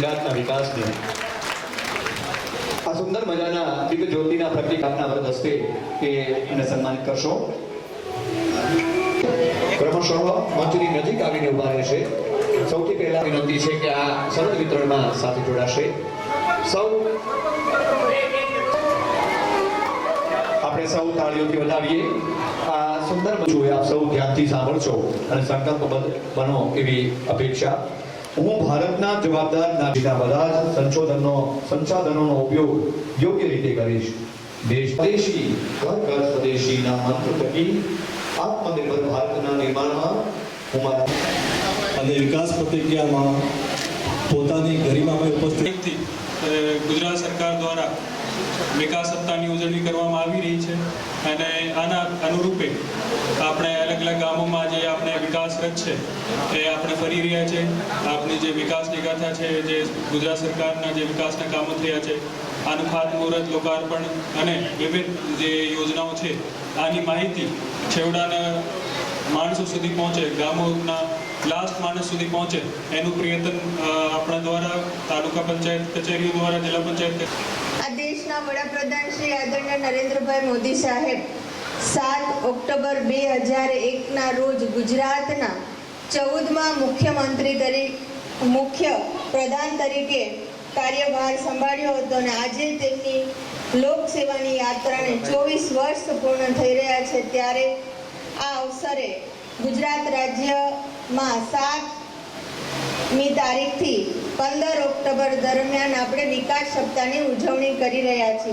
દેશના વિકાસને. આ સુંદર મજાના દીપ જ્યોતિના પ્રતિક આપના વરદ હસ્તે એને સન્માનિત કરશો. ક્રમશઃ મંચની નજીક આવીને ઊભા રહેશે સૌથી પહેલા વિનંતી છે કે આ સરળ વિતરણમાં સાથે જોડાશે. સૌ આપણે સૌ તાળીઓથી વધાવીએ. આ સુંદર મંચુએ આપ સૌ ધ્યાનથી સાંભળશો અને સંકલ્પબદ્ધ બનો એવી અપેક્ષા. હું ભારતના જવાબદાર નાગરિકના બધા જ સંશોધનનો, સંસાધનોનો ઉપયોગ યોગ્ય રીતે કરીશ. દેશ સ્વદેશી ઘર ઘર સ્વદેશીના મંત્ર થકી આત્મનિર્ભર ભારતના નિર્માણમાં હું મારા અને વિકાસ પ્રતિક્રિયામાં પોતાની ગરિમામય ઉપસ્થિત ગુજરાત સરકાર દ્વારા વિકાસ સપ્તાહની ઉજવણી કરવામાં આવી રહી છે. અને આના અનુરૂપે આપણે અલગ અલગ ગામોમાં જે આપણે વિકાસ રથ છે, એ આપણે ફરી રહ્યા છે. આપણી જે વિકાસની ગાથા છે, જે ગુજરાત સરકારના જે વિકાસના કામો થયા છે, આનું ખાતમુહૂર્ત, લોકાર્પણ અને વિવિધ જે યોજનાઓ છે, આની માહિતી છેવડાના માણસો સુધી પહોંચે, ગામોના લાસ્ટ માણસ સુધી પહોંચે, એનું પ્રયત્ન આપણા દ્વારા તાલુકા પંચાયત કચેરીઓ દ્વારા, જિલ્લા પંચાયત દેશના વડાપ્રધાન શ્રી આદરણીય નરેન્દ્રભાઈ મોદી સાહેબ, સાત ઓક્ટોબર બે હજાર એકના રોજ ગુજરાતના ચૌદમાં મુખ્યમંત્રી તરીકે મુખ્ય પ્રધાન તરીકે કાર્યભાર સંભાળ્યો હતો અને આજે તેમની લોકસેવાની યાત્રાને ચોવીસ વર્ષ પૂર્ણ થઈ રહ્યા છે. ત્યારે આ અવસરે ગુજરાત રાજ્યમાં સાતમી તારીખથી પંદર ઓક્ટોબર દરમિયાન આપણે વિકાસ સપ્તાહની ઉજવણી કરી રહ્યા છીએ.